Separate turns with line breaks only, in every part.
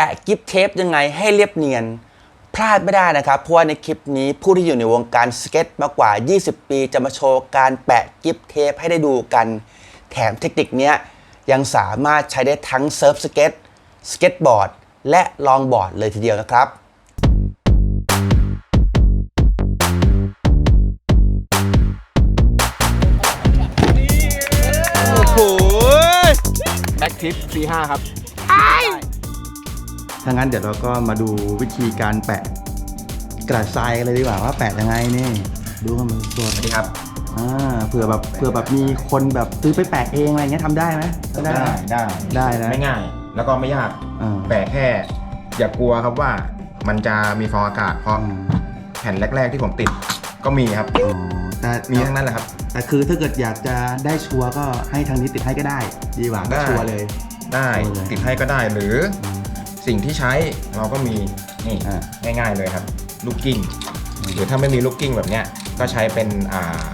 แปะกิฟเทปยังไงให้เรียบเนียน พลาดไม่ได้นะครับ เพราะว่าในคลิปนี้ผู้ที่อยู่ในวงการสเก็ตมากกว่า 20 ปีจะมาโชว์การแปะกิฟเทปให้ได้ดูกัน แถมเทคนิคเนี้ยยังสามารถใช้ได้ทั้งเซิร์ฟสเก็ตสเก็ตบอร์ด และลองบอร์ดเลยทีเดียวนะครับ
โอ้โหแบ็คทิป C5 ครับ
ถ้างั้นเดี๋ยวเราก็มาดูวิธีการแปะกระดาษทรายกันเลยดีกว่าว่าแปะยังไงนี่ดูกันมันตัว
สวัสดีครับ
อ่าเผื่อแบบเผื่อแบบมีคนแบบซื้อไปแปะเองอะไรเงี้ยทำได้ไหม
ได้ ได้
ได้นะ
ไม่ง่ายแล้วก็ไม่ยาก
อ่า
แปะแค่ อย่ากลัวครับว่ามันจะมีฟองอากาศเพราะ
อืม
แผ่นแรก ๆ ที่ผมติดก็มีครับ
อ๋อแต่
มีทั้งนั้นแหละครับ
แต่คือถ้าเกิดอยากจะได้ชัวร์ก็ให้ทางนี้ติดให้ก็ได้ ดีกว่าก็
ได้
ชัวร์เลย
ได้
เอาเลย
ติดให้ก็ได้หรืออ สิ่งที่ใช้เราก็มีนี่
อ่า
ง่ายๆเลยครับลูกกิ้งหรือถ้าไม่มีลูกกิ้งแบบเนี้ยก็ใช้เป็นอ่า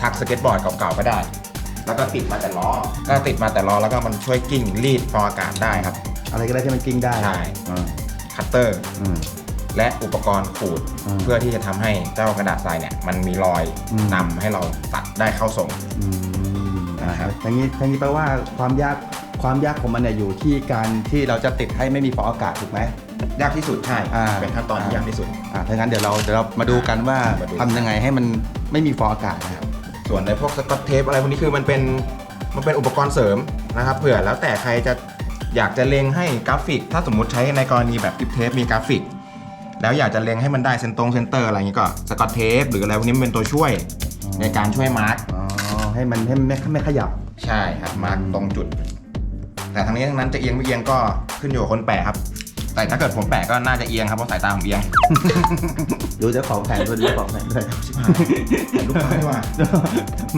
ทักสเก็ตบอร์ดเก่าๆก็ได้ แล้วก็ติดมาแต่ล้อก็ติดมาแต่ล้อแล้วก็มันช่วยกิ้งรีดฟองอากาศได้ครับ
อะไรก็ได้ที่มันกิ้งได้
ใช่
อ่า
คัตเตอร์
อืม
และอุปกรณ์ขูด
อืม
เพื่อที่จะทำให้เจ้ากระดาษทรายเนี่ยมันมีรอย
อืม
นำให้เราตัดได้เข้าทรง
อืม
นะครับ
อย่างนี้อย่างนี้แปลว่าความยาก ความยากของมันเนี่ยอยู่ที่การที่เราจะติดให้ไม่มีฟองอากาศถูกไหม
ยากที่สุดใช่
อ่า
เป็นขั้นตอนที่ยากที่สุด
อ่าถ้างั้นเดี๋ยวเราเดี๋ยวเรามาดูกันว่า
มาดู
ทำยังไงให้มันไม่มีฟองอากาศนะครับ
ส่วนในพวกสกอตเทปอะไรพวกนี้คือมันเป็นมันเป็นอุปกรณ์เสริมนะครับเผื่อแล้วแต่ใครจะอยากจะเล็งให้กราฟิก ถ้าสมมุติใช้ในกรณีแบบกิฟเทปมีกราฟิก แล้วอยากจะเล็งให้มันได้เซนตรงเซนเตอร์อะไรอย่างนี้ก็สกอตเทปหรืออะไรพวกนี้มันเป็นตัวช่วยในการช่วยมาร์ก
อ๋อให้มันให้มันไม่ไม่ขยับ
ใช่ครับมาร์กตรงจุด แต่ทั้งนี้ทั้งนั้นจะเอียงไม่เอียงก็ขึ้นอยู่กับคนแปะครับ แต่ถ้าเกิดผมแปะก็น่าจะเอียงครับเพราะสายตาผมเอียง
ดูเจ้าของแผนด้วยดูเจ้าของแผนด้วย
ลูกค้าดีกว่า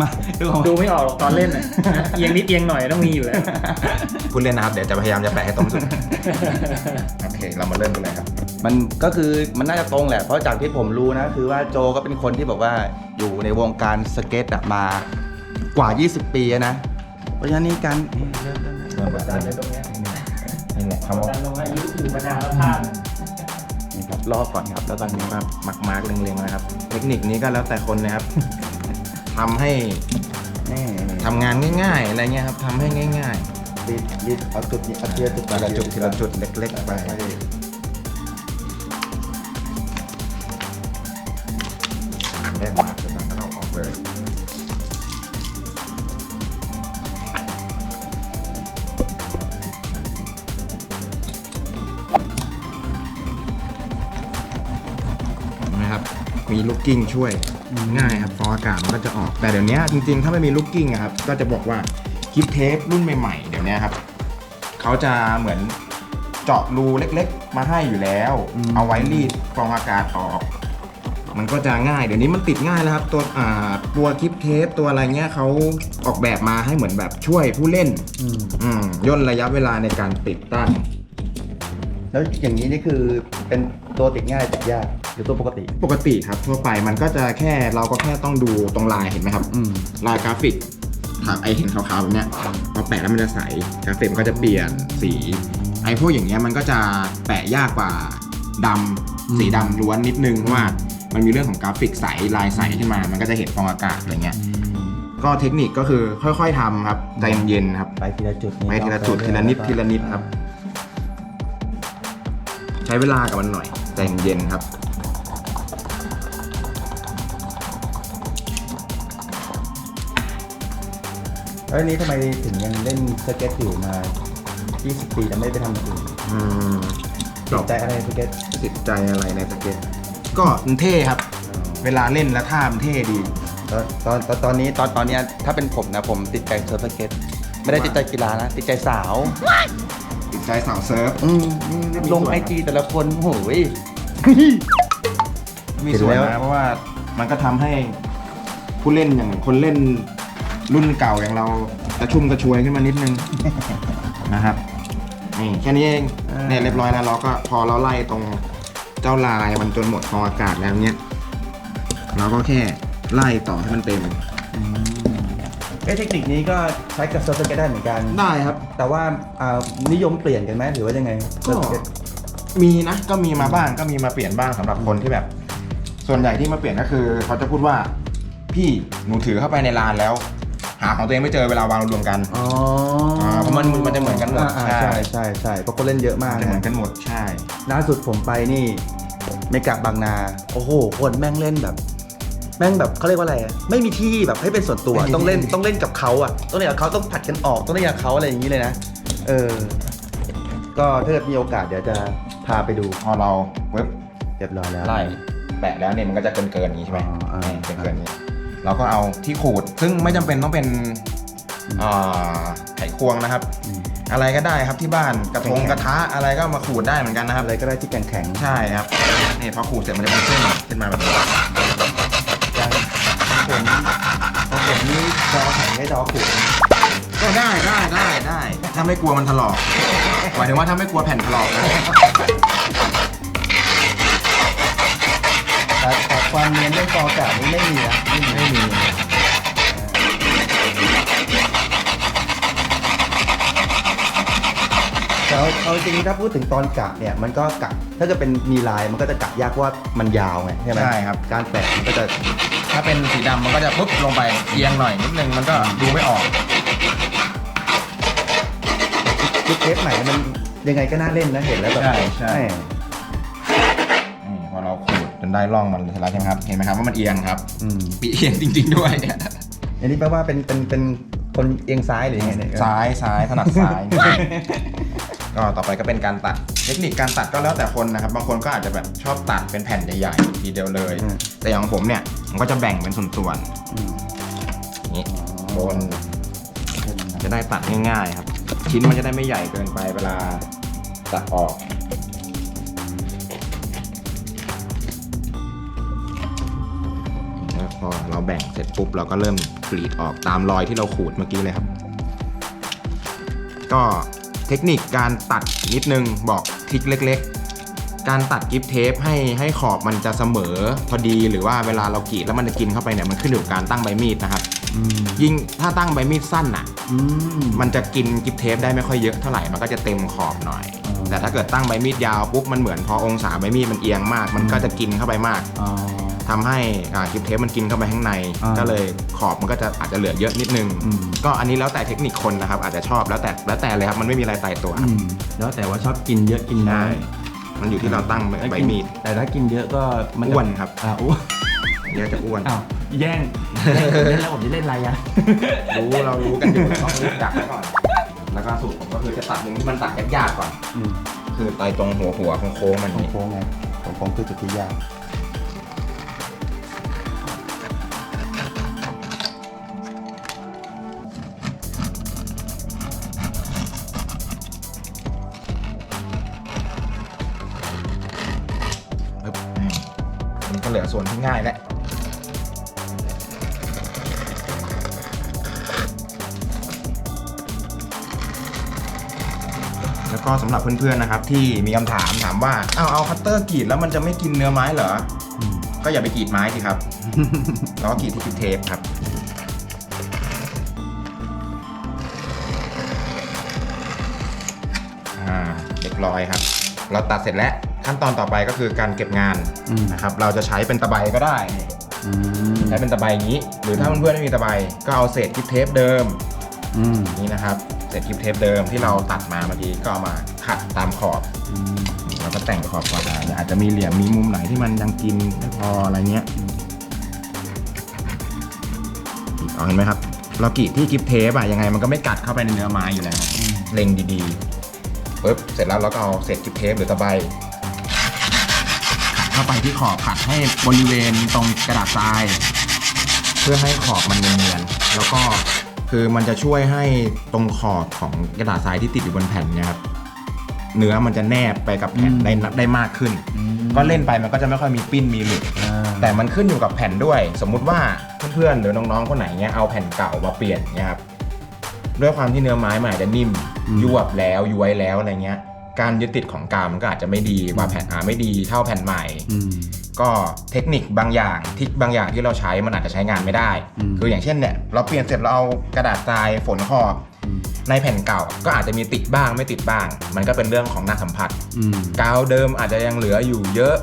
มาดูของ
ดูไม่ออกหรอกตอนเล่นน่ะนะเอียงนิดเอียงหน่อยต้องมีอยู่แล้ว
พูดเล่นนะครับ เดี๋ยวจะพยายามจะแปะให้ตรงสุด โอเค เรามาเริ่มกันเลยครับ
มันก็คือมันน่าจะตรงแหละ เพราะจากที่ผมรู้นะ คือว่าโจก็เป็นคนที่บอกว่าอยู่ในวงการสเก็ตอะมากว่า 20 ปีอะนะ เพราะฉะนั้นนี่การเอ๊ะเริ่มเริ่ม เริ่ม
เริ่ม
กดดันเลยตรงเนี้ย
นี่แหละ
ก
คำ
ด
ว่า
ดันลงอายุอยู่มานานแล้วพลาด
นี่ครับรอบก่อนครับ แล้วก็นี่ครับ
มักมาร์กเล็งๆนะครับ เทคนิคนี้ก็แล้วแต่คนนะครับ ทำให้
นี่
ทำงานง่ายๆ อะไรเงี้ยครับทำให้ง่าย
รีดรีดเอาจุดนี้เอาทีละจุด
ๆทีละจุดทีละจุดเล็กๆไปได้ มีลูกกิ้งช่วยง่ายครับฟองอากาศมันก็จะออกแต่เดี๋ยวนี้จริงๆ ถ้าไม่มีลูกกิ้งอะครับก็จะบอกว่าคลิปเทปรุ่นใหม่ๆ เดี๋ยวนี้ครับเขาจะเหมือนเจาะรูเล็กๆ มาให้อยู่แล้ว เอาไว้รีดฟองอากาศออก มันก็จะง่าย เดี๋ยวนี้มันติดง่ายแล้วครับ ตัวอ่าตัวคลิปเทปตัวอะไรเงี้ยเขาออกแบบมาให้เหมือนแบบช่วยผู้เล่น
อืม
อืมย่นระยะเวลาในการติดตั้ง
แล้วอย่างนี้นี่คือเป็นตัวติดง่ายติดยาก หรือตัวปกติ
ปกติครับทั่วไปมันก็จะแค่เราก็แค่ต้องดูตรงลายเห็นไหมครับ
อืม
ลายกราฟิกถามไอเห็นขาวๆแบบเนี้ยพอแปะแล้วมันจะใสกราฟิกมันก็จะเปลี่ยนสีไอพวกอย่างเงี้ยมันก็จะแปะยากกว่าดำสีดำล้วนนิดนึงเพราะว่ามันมีเรื่องของกราฟิกใสลายใสขึ้นมา มันก็จะเห็นฟองอากาศอะไรเงี้ยก็เทคนิคก็คือค่อยๆทำครับใจเย็นๆครับ
ไปทีละจุด
ไปทีละจุดทีละนิดทีละนิดครับ ใช้เวลากับมันหน่อยใจเย็นๆครับ
แล้วอันนี้ทำไมถึงยังเล่นสเก็ตอยู่มา 20 ปีแต่ไม่ไปทำอย่างอื่น
อืม
ติดใจอะไรสเก็ต
ติดใจอะไรในสเก็ตก็มันเท่ครับ เวลาเล่นแล้วท่ามันเท่ดี
ตอนตอนตอนตอนนี้ตอนตอนเนี้ยถ้าเป็นผมนะผมติดใจเซิร์ฟสเก็ตไม่ได้ติดใจกีฬานะ ติดใจสาว
ติดใจสาวเซิร์ฟ
อืมลงไอจีแต่ละคนโอ้โหย
มีส่วน
เห็นแล้ว
นะเพราะว่ามันก็ทำให้ผู้เล่นอย่างคนเล่น รุ่นเก่าอย่างเรากระชุ่มกระชวยขึ้นมานิดนึง นะครับนี่แค่นี้เองเนี่ยเรียบร้อยแล้วเราก็พอเราไล่ตรงเจ้าลายมันจนหมดฟองอากาศแล้วเนี้ยเราก็แค่ไล่ต่อให้มันเต็ม
เอ้เทคนิคนี้ก็ใช้กับเซิร์ฟสเก็ตได้เหมือนกัน
ได้ครับ
แต่ว่าอ่านิยมเปลี่ยนกันไหมหรือว่ายังไง
ก็
เซิร์ฟสเก็ต
มีนะก็มีมาบ้างก็มีมาเปลี่ยนบ้างสำหรับคนที่แบบ ส่วนใหญ่ที่มาเปลี่ยนก็คือ เขาจะพูดว่าพี่หนูถือเข้าไปในลานแล้ว หาของตัวเองไม่เจอเวลาวางรวมกัน
อ๋อ
อ่าเพราะมันมันจะเหมือนกันหมด
อ่า
ใช่
ใช่ใช่ใช่เพราะคนเล่นเยอะมาก
จะเหมือน
นะ
กันหมดใช่
ล่าสุดผมไปนี่เมกะบางนา โอ้โห คนแม่งเล่นแบบ แม่งแบบเขาเรียกว่าอะไรอะไม่มีที่แบบให้เป็นส่วนตัว
ไม่มี
ต้องเล่น
ที่
ต้องเล่นกับเขาอะต้องเล่นกับเขาต้องผัดกันออกต้องเล่นกับเขาอะไรอย่างนี้เลยนะเออ ก็ถ้าเกิดมีโอกาสเดี๋ยวจะพาไปดู
พอเราเว็บ
เรียบร้อยแล้ว
ไล่แปะแล้วเนี่ยมันก็จะเกินเกินๆอย่างนี้ใช่ไหม
อ๋ออ่า
เกินเกินๆอย่างนี้ เราก็เอาที่ขูด ซึ่งไม่จำเป็นต้องเป็นอ่าไขควงนะครับ
อืม
อะไรก็ได้ครับที่บ้านกระทง
แข็งๆ
กระทะอะไรก็มาขูดได้เหมือนกันนะครับ
อะไรก็ได้ที่แข็งแข็งๆ
ใช่ครับนี่พอขูดเสร็จมันจะเป็นเส้นขึ้นมาแบบนี้
อย่างผมของผมนี่จอแข็งให้จอขูด
ก็ได้ได้ได้ได้ ถ้าไม่กลัวมันถลอกหมายถึงว่าถ้าไม่กลัวแผ่นถลอกนะ
ความเนียนเรื่องจอแกะนี้ไม่มีนะไม่มี
ไม่มี
แต่เอาเอาจริงๆถ้าพูดถึงตอนกะเนี่ยมันก็กะถ้าจะเป็นมีลายมันก็จะกะยากเพราะว่ามันยาวไงใช่ไหม
ใช่ครับ
การแปะมันก็จะ
ถ้าเป็นสีดำมันก็จะปุ๊บลงไปเอียงหน่อยนิดนึงมันก็ดูไม่ออก
คิดเทปใหม่มันยังไงก็น่าเล่นนะเห็นแล้วแบบ
ใช่ใช่
แหม่
นได้ร่องมันเสร็จแล้วใช่ไหมครับ เห็นไหมครับว่ามันเอียงครับ
อืม
ปีเอียงจริง ๆ ด้วย
อันนี้แปลว่าเป็นเป็นเป็นคนเอียงซ้ายหรือยังไงเนี่ย
ซ้ายซ้ายถนัดซ้าย ก็ต่อไปก็เป็นการตัด เทคนิคการตัดก็แล้วแต่คนนะครับ บางคนก็อาจจะแบบชอบตัดเป็นแผ่นใหญ่ๆทีเดียวเลย
อืม
แต่อย่างของผมเนี่ยผมก็จะแบ่งเป็นส่วน
อืม
ๆอย่างนี้บนจะได้ตัดง่าย ๆ ครับ ชิ้นมันจะได้ไม่ใหญ่เกินไปเวลาตัดออก เราแบ่งเสร็จปุ๊บเราก็เริ่มกรีดออกตามรอยที่เราขูดเมื่อกี้เลยครับ ก็เทคนิคการตัดนิดนึงบอกทริกเล็ก ๆ การตัดกิฟเทปให้ให้ขอบมันจะเสมอพอดีหรือว่าเวลาเรากรีดแล้วมันจะกินเข้าไปเนี่ยมันขึ้นอยู่กับการตั้งใบมีดนะครับ
อืม
ยิ่งถ้าตั้งใบมีดสั้นอะ
อืม
มันจะกินกิฟเทปได้ไม่ค่อยเยอะเท่าไหร่มันก็จะเต็มขอบหน่อย
อ๋อ
แต่ถ้าเกิดตั้งใบมีดยาวปุ๊บมันเหมือนพอองศาใบมีดมันเอียงมาก มันก็จะกินเข้าไปมาก
อ๋อ
ทำให้อ่ากิฟเทปมันกินเข้าไปข้างใน
อ่า
ก็เลยขอบมันก็จะอาจจะเหลือเยอะนิดนึง
อืม
ก็อันนี้แล้วแต่เทคนิคคนนะครับ อาจจะชอบแล้วแต่แล้วแต่เลยครับมันไม่มีอะไรตายตัว
อืมแล้วแต่ว่าชอบกินเยอะกินน้
ใช่
อย
มันอยู่ที่เราตั้งใบมีด
แต่ถ้ากินเยอะก็มันจะ
อ้วนครับ
อ่าอ้วน
เยอะจะอ้วน
อ้าวแย่งแย่งผมเล่นแล้วผมจะเล่นอะไรอะ
รู้เรารู้กันอยู่ต้องรู้จักไว้ก่อน แล้วก็สูตรผมก็คือจะตัดมุมที่มันตัดยากๆก่อน
อืม
คือไตตรงหัวหัวของโค้งๆมันนี่
โค้งๆไงโค้งๆคือจุดที่ยาก
ก็เหลือส่วนที่ง่ายแล้วแล้วก็สำหรับเพื่อนๆนะครับ ที่มีคำถามถามว่าเอาวเอาคัตเตอร์กรีดแล้วมันจะไม่กินเนื้อไม้เหรอ
อืม
ก็อย่าไปกรีดไม้สิครับแล้วก็กรีดที่กิบเทปครับอ่าเรียบร้อยครับ เราตัดเสร็จแล้ว ขั้นตอนต่อไปก็คือการเก็บงาน
อืม
นะครับ เราจะใช้เป็นตะไบก็ได้นี่
อืม
ใช้เป็นตะไบอย่างนี้ หรือถ้าเพื่อนๆไม่มีตะไบก็เอาเศษกิบเทปเดิม
อืม
นี่นะครับเศษกิบเทปเดิมที่เราตัดมาเมื่อกี้ก็เอามาขัดตามขอบ
อืม
แล้วก็แต่งขอบก่อนอ่าอาจจะมีเหลี่ยมมีมุมไหนที่มันยังกินไม่พออะไรเงี้ยเอาเห็นไหมครับ เรากรีดที่กิฟเทปอะยังไงมันก็ไม่กัดเข้าไปในเนื้อไม้อยู่แล้ว เล็งดีๆปุ๊บเสร็จแล้วเราก็เอาเศษกิฟเทปหรือตะไบขัด เข้าไปที่ขอบขัดให้บริเวณตรงกระดาษทราย เพื่อให้ขอบมันเนียนๆแล้วก็คือมันจะช่วยให้ตรงขอบของกระดาษทรายที่ติดอยู่บนแผ่นเนี่ยครับเนื้อมันจะแนบไปกับแผ่นได้ได้มากขึ้น ก็เล่นไปมันก็จะไม่ค่อยมีปิ้นมีหลุด
อ่า
แต่มันขึ้นอยู่กับแผ่นด้วย สมมุติว่าเพื่อนๆหรือน้องๆคนไหนเนี้ยเอาแผ่นเก่ามาเปลี่ยนเนี้ยครับด้วยความที่เนื้อไม้มันอาจจะนิ่มยวบแล้วย้วยแล้วอะไรเงี้ย การยึดติดของกาวมันก็อาจจะไม่ดีกว่าแผ่นอ่าไม่ดีเท่าแผ่นใหม่
อืม
ก็เทคนิคบางอย่างทริกบางอย่างที่เราใช้มันอาจจะใช้งานไม่ได้
อืม
คืออย่างเช่นเนี่ยเราเปลี่ยนเสร็จเราเอากระดาษทรายฝนขอบ
อืม
ในแผ่นเก่าก็อาจจะมีติดบ้างไม่ติดบ้าง มันก็เป็นเรื่องของหน้าสัมผัส
อืม
กาวเดิมอาจจะยังเหลืออยู่เยอะ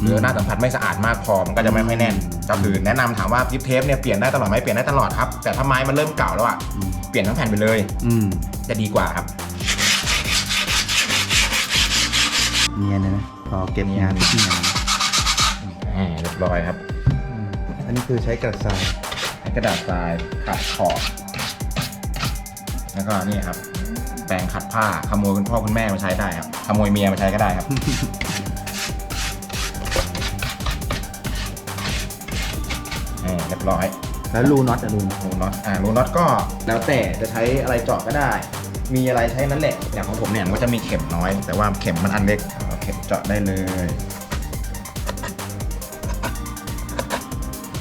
หรือหน้าสัมผัสไม่สะอาดมากพอมันก็จะไม่ค่อยแน่นก็คือแนะนำถามว่ากิฟเทปเนี่ยเปลี่ยนได้ตลอดไหมเปลี่ยนได้ตลอดครับแต่ถ้าไม้มันเริ่มเก่าแล้วอะ
อืม
เปลี่ยนทั้งแผ่นไปเลย
อืม
จะดีกว่าครับ
เนียนเลยนะพอเก็บงานที่งาน
อ่าเรียบร้อยครับ
อืมอันนี้คือใช้กระดาษทราย
ใช้กระดาษทรายขัดขอบแล้วก็นี่ครับ แปรงขัดผ้าขโมยคุณพ่อคุณแม่มาใช้ได้ครับขโมยเมียมาใช้ก็ได้ครับ อ่าเรียบร้อย
แล้วรูน็อตอะรูน็อต
รูน็อตอ่ารูน็อตก็แล้วแต่จะใช้อะไรเจาะก็ได้ มีอะไรใช้นั่นแหละอย่างของผมเนี่ยมันก็จะมีเข็มน้อย แต่ว่าเข็มมันอันเล็กเอาเข็มเจาะได้เลย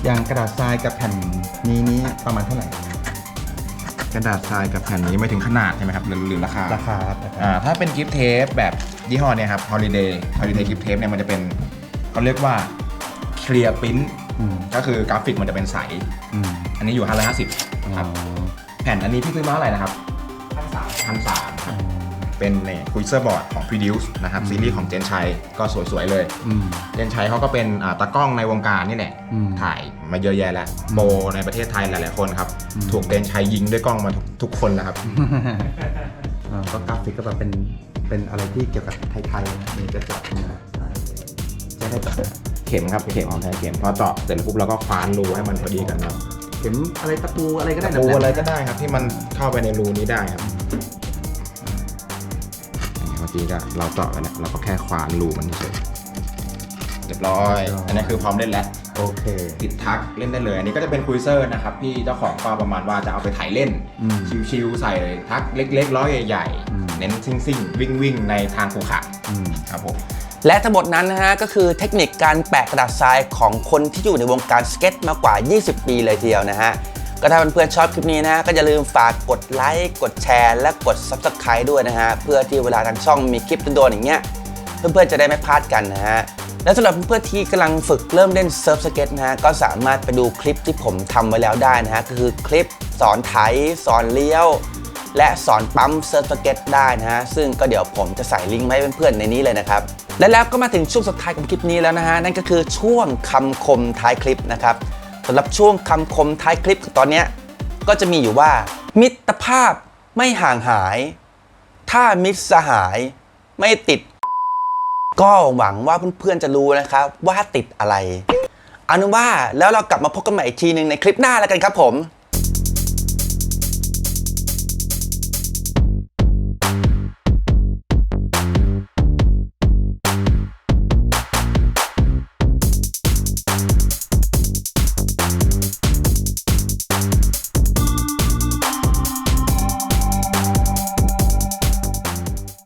อย่างกระดาษทรายกับแผ่นนี้นี้ประมาณเท่าไหร่
กระดาษทรายกับแผ่นนี้ไม่ถึงขนาดใช่ไหมครับหรือหรือราคา
ราคาครับราคา
อ่าถ้าเป็นกิฟต์เทปแบบยี่ห้อเนี่ยครับ Holiday Holiday Gift Tape เนี่ยมันจะเป็นเขาเรียกว่า Clear Print
อืม
ก็คือกราฟิกมันจะเป็นใส
อืม
อันนี้อยู่550ครับแผ่นอันนี้พี่ซื้อมาเท่าไหร่นะครับ พันสามพันสามครับเป็นเนี่ยคุยเซอร์บอร์ดของ Produce นะครับซีรีส์ของเจนชัยก็สวยๆเลย
อืม
เจนชัยเขาก็เป็นอ่าตากล้องในวงการนี่แหละ
อืม
ถ่ายมาเยอะแยะแล้วโปรในประเทศไทยหลายๆคนครับ
อืม
ถูกเจนชัยยิงด้วยกล้องมาทุกทุกคนแล้วครับ
อ่าก็กราฟิกก็แบบเป็นเป็นอะไรที่เกี่ยวกับไทยๆนะนี่จะจับนะใช้ได้จับนะ
เข็มครับเข็มใช้เข็มพอเจาะเสร็จแล้วปุ๊บเราก็คว้านรูให้มันพอดีกันครับ
เข็มอะไรตะปูอะไรก็ได้
ตะปู
แหลมๆ
อะไรก็ได้ครับที่มันเข้าไปในรูนี้ได้ครับเมื่อกี้ก็เราเจาะไปแล้วเราก็แค่คว้านรูมันเฉยๆเรียบร้อย อันนี้คือพร้อมเล่นแล้ว
โอเค
ติดทักเล่นได้เลย อันนี้ก็จะเป็นคุยเซอร์นะครับพี่เจ้าของก็ประมาณว่าจะเอาไปถ่ายเล่น
อืม
ชิวๆใส่ทักเล็กๆล้อใหญ่
อืม
ๆ เน้นซิ่งๆ วิ่งๆ ในทางภูเขา
อืม
ครับผม
และทั้งหมดนั้นนะฮะก็คือเทคนิคการแปะกระดาษทรายของคนที่อยู่ในวงการสเก็ตมากกว่า 20 ปีเลยทีเดียวนะฮะ ก็ถ้าเพื่อนๆชอบคลิปนี้นะก็อย่าลืมฝากกดไลค์กดแชร์ และกด Subscribe ด้วยนะฮะเพื่อที่เวลาทางช่องมีคลิปโดนๆอย่างเงี้ยเพื่อนๆจะได้ไม่พลาดกันนะฮะและสำหรับเพื่อนๆที่กำลังฝึกเริ่มเล่นเซิร์ฟสเก็ตนะฮะก็สามารถไปดูคลิปที่ผมทำไว้แล้วได้นะฮะก็คือคลิปสอนไถสอนเลี้ยว และสอนปั๊มเซิร์ฟสเก็ตได้นะฮะซึ่งก็เดี๋ยวผมจะใส่ลิงก์ไว้เพื่อนๆในนี้เลยนะครับและแล้วก็มาถึงช่วงสุดท้ายของคลิปนี้แล้วนะฮะนั่นก็คือช่วงคำคมท้ายคลิปนะครับ สำหรับช่วงคำคมท้ายคลิปตอนนี้ก็จะมีอยู่ว่า มิตรภาพไม่ห่างหาย ถ้ามิตรสหายไม่ติด ก็หวังว่าเพื่อนๆจะรู้นะครับว่าติดอะไรเอาเป็นว่าแล้วเรากลับมาพบกันใหม่อีกทีหนึ่งในคลิปหน้าแล้วกันครับผม